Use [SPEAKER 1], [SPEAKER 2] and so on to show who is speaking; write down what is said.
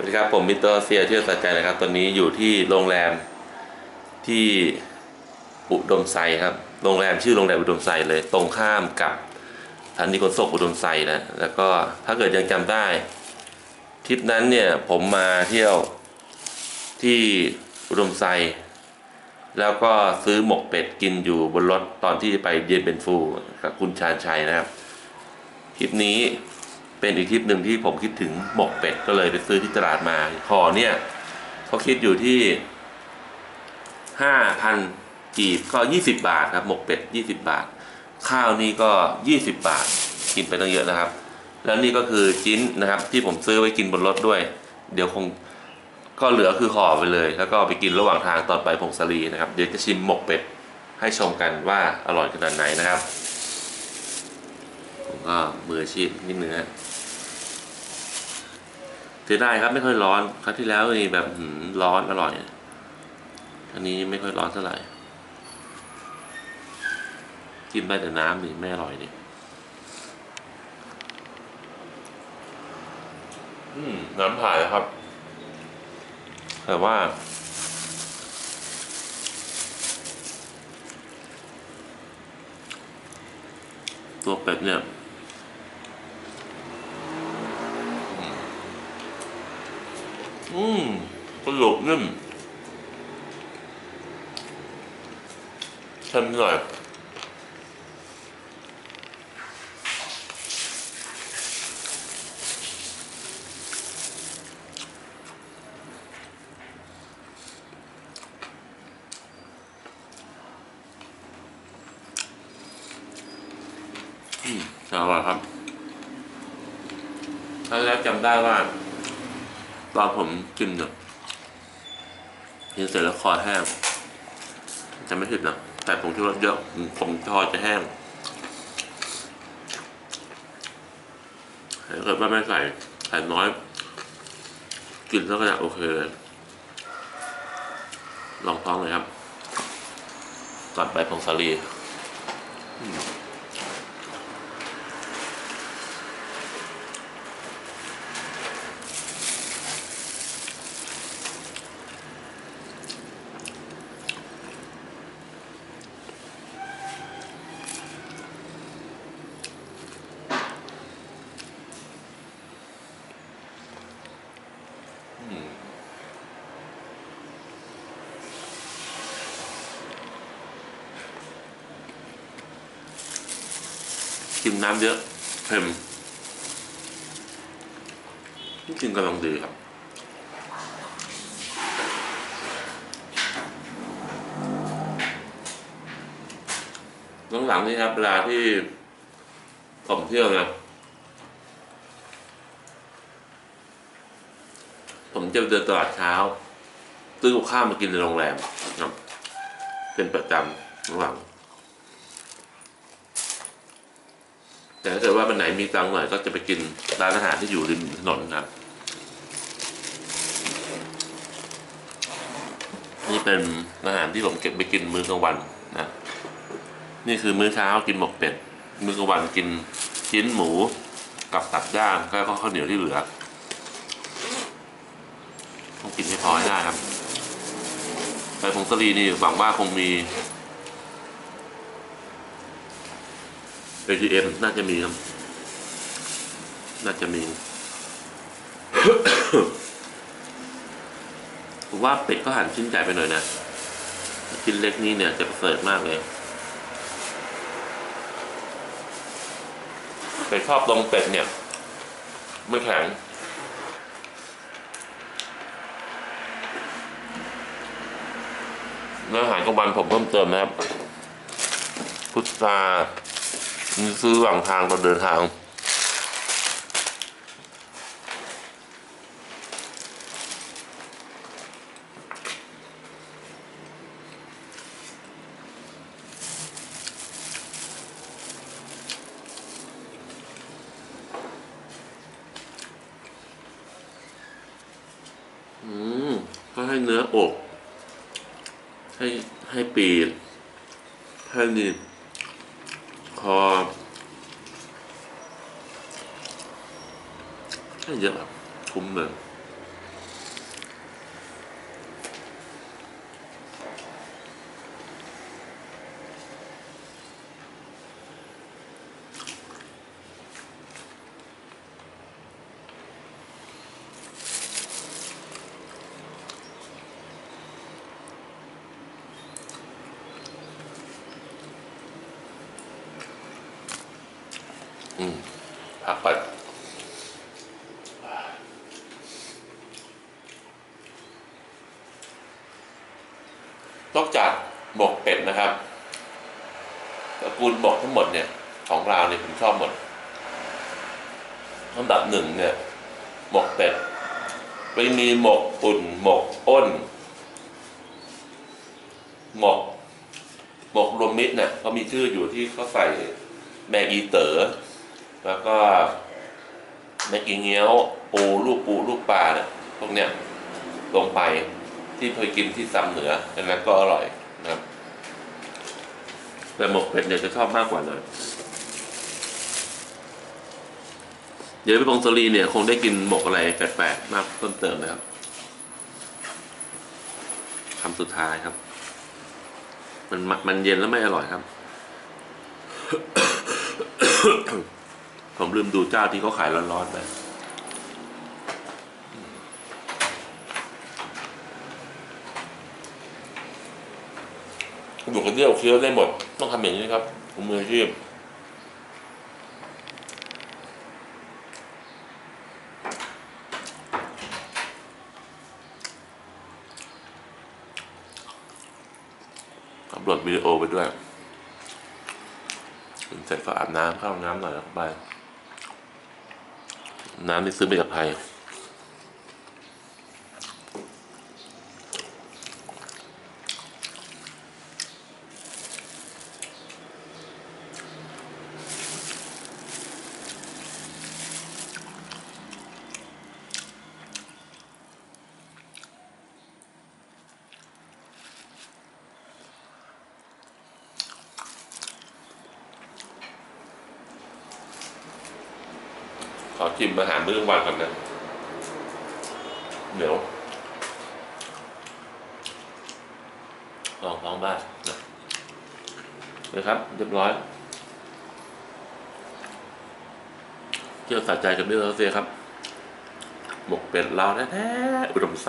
[SPEAKER 1] วัสดีครับ ผมมิสเตอร์เซียเที่ยวสัจใจนะครับ ตอนนี้อยู่ที่โรงแรมที่อุดมไซครับ โรงแรมชื่อโรงแรมอุดมไซเลย ตรงข้ามกับสถานีขนส่งอุดมไซนะ แล้วก็ถ้าเกิดยังจำได้ทริปนั้นเนี่ยผมมาเที่ยวที่อุดมไซ แล้วก็ซื้อหมกเป็ดกินอยู่บนรถตอนที่ไปเย็นเป็นฟูกับคุณชาญชัยนะครับทริปนี้ เป็นอีกทริปหนึ่งที่ผมคิดถึงหมกเป็ดก็เลยไปซื้อที่ตลาดมาห่อเนี่ยเขาคิดอยู่ที่ห้าพันกีบก็ยี่สิบาทครับหมกเป็ดยี่สิบาท ข้าวนี่ก็ยี่สิบาทกินไปตั้งเยอะนะครับ แล้วนี่ก็คือชิ้นนะครับ ที่ผมซื้อไว้กินบนรถด้วย เดี๋ยวคงก็เหลือคือห่อไปเลย แล้วก็ไปกินระหว่างทางตอนไปพงศรีนะครับ เดี๋ยวจะชิมหมกเป็ดให้ชมกันว่าอร่อยขนาดไหนนะครับ ผมก็มืออาชีพนิดนึงฮะ สียดายครับไม่ค่อยร้อนครั้งที่แล้วนี่แบบร้อนอร่อยอันนี้ไม่ค่อยร้อนเท่าไหร่กินไปแต่น้ำนี่ไม่อร่อยนี่น้ำผ่านแล้วครับ แต่ว่า ตัวเป็ดเนี่ย อืมกระดูกนิ่มเค็มหน่อยอืมอร่อยครับครั้งแรกจำได้ว่า ตอนผมกินเนี่ยกินเสร็จแล้วคอแห้งจะไม่ผิดนะแต่ผมคิดว่าเยอะผมคอจะแห้งถ้าเกิดว่าไม่ใส่ใส่น้อย กินแล้วก็จะโอเคเลยลองท้องเลยครับ ก่อนไปพงศาลี กินน้ำเยอะเค็มกินกำลังดีครับหลังๆนี่ครับเวลาที่ผมเที่ยวนะผมจะเดินตลาดเช้าซื้อข้าวมากินในโรงแรมเป็นประจำหลังๆ แต่ถ้าเกิดว่าวันไหนมีตังค์หน่อยก็จะไปกินร้านอาหารที่อยู่ริมถนนครับ นี่เป็นอาหารที่ผมเก็บไปกินมื้อกลางวันนะนี่คือมื้อเช้ากินหมกเป็ดมื้อกลางวันกินชิ้นหมูกับตับย่างแล้วก็ข้าวเหนียวที่เหลือต้องกินให้พอให้ได้ครับไปพงศรีนี่หวังว่าคงมี ATM น่าจะมีครับ น่าจะมี ผมว่าเป็ดก็หั่นชิ้นใหญ่ไปหน่อยนะ ชิ้นเล็กนี้เนี่ยจะประเสริฐมากเลย เป็ดชอบตรงเป็ดเนี่ย ไม่แข็งเนื้ออาหารกลางวันผมเพิ่มเติมนะครับ พุทรา นี่ซื้อหลังทางตอนเดินทางอืมก็ให้เนื้ออก ให้ให้ปีกให้นี่ พอให้เยอะครับคุ้มเลย อืมพักไปนอกจากหมกเป็ดนะครับตระกูลหมกทั้งหมดเนี่ย ของเราเนี่ยผมชอบหมดลำดับหนึ่งเนี่ยหมกเป็ดไปมีหมกอุ่นหมกอ้น หมกหมกรวมมิตรเนี่ยเขามีชื่ออยู่ที่เขาใส่แมกอีเตอ๋อ แล้วก็แมงอีเงี้ยว ปูลูกปูลูกปลาเนี่ยพวกเนี้ยลงไปที่เคยกินที่ซ้ำเหนืออันนั้นก็อร่อยนะครับแต่หมกเป็ดเนี่ยจะชอบมากกว่าหน่อยเดี๋ยวไปปงสลีเนี่ยคงได้กินหมกอะไรแปลกๆมากเพิ่มเติมนะครับคำสุดท้ายครับ มันมันเย็นแล้วไม่อร่อยครับ ผมลืมดูเจ้าที่เขาขายร้อนๆไปอยู่กันเดียวเคี้ยวได้หมด ต้องทำอย่างนี้ครับผมมืออาชีพอัพโหลดวิดีโอไปด้วย เสร็จก็อาบน้ำเข้าน้ำหน่อยแล้วไป น้ำที่ซื้อมาจากไทย ขอจิมอาหารมื้อกลางวันก่อนนะเดี๋ยวลองลองได้นะนะครับ เรียบร้อยเที่ยวสะใจกับเรื่อร์เซียครับ หมกเป็ดลาวแท้ๆอุดมใส